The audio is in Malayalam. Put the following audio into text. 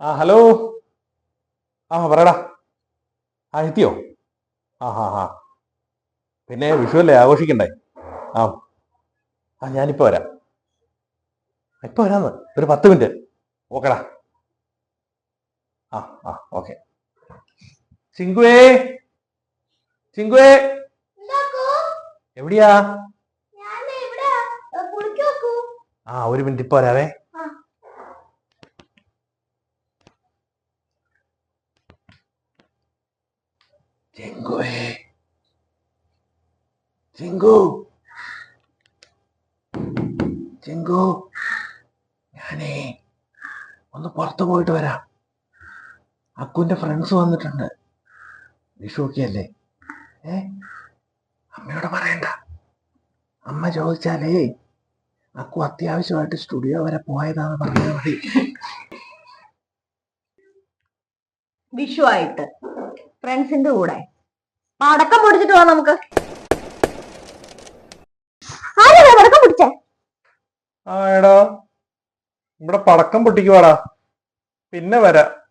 ആ ഹലോ? ആ പറയടാ. ആ എത്തിയോ ആ ഹാ ഹാ. പിന്നെ വിഷു അല്ലേ? ആഘോഷിക്കണ്ടേ? ആ. ആ ഞാനിപ്പോ വരാം. ഇപ്പൊ വരാന്ന്. ഒരു പത്ത് മിനിറ്റ്. ഓക്കെടാ. ആ ആ ഓക്കെ. ചിങ്കുവേ? ചിങ്കുവേ? എവിടെയാ? ആ ഒരു മിനിറ്റ് ഇപ്പൊ വരാവേ. ചിങ്കുവേ ചിങ്കു ചിങ്കു ഞാനേ ഒന്ന് പുറത്തു പോയിട്ട് വരാം. അക്കുവിന്റെ ഫ്രണ്ട്സ് വന്നിട്ടുണ്ട്. വിഷുക്കിയല്ലേ ഏ? അമ്മയോട് പറയണ്ട. അമ്മ ചോദിച്ചാലേ അക്കു അത്യാവശ്യമായിട്ട് സ്റ്റുഡിയോ വരെ പോയതാന്ന് പറഞ്ഞാൽ മതി. വിഷു ആയിട്ട് ഫ്രണ്ട്സിന്റെ കൂടെ. പടക്കം പൊടിച്ചിട്ട് പോവാം നമുക്ക്. പൊടിച്ചേ? ആ എടാ ഇവിടെ പടക്കം പൊട്ടിക്കുവാടാ. പിന്നെ വരാം.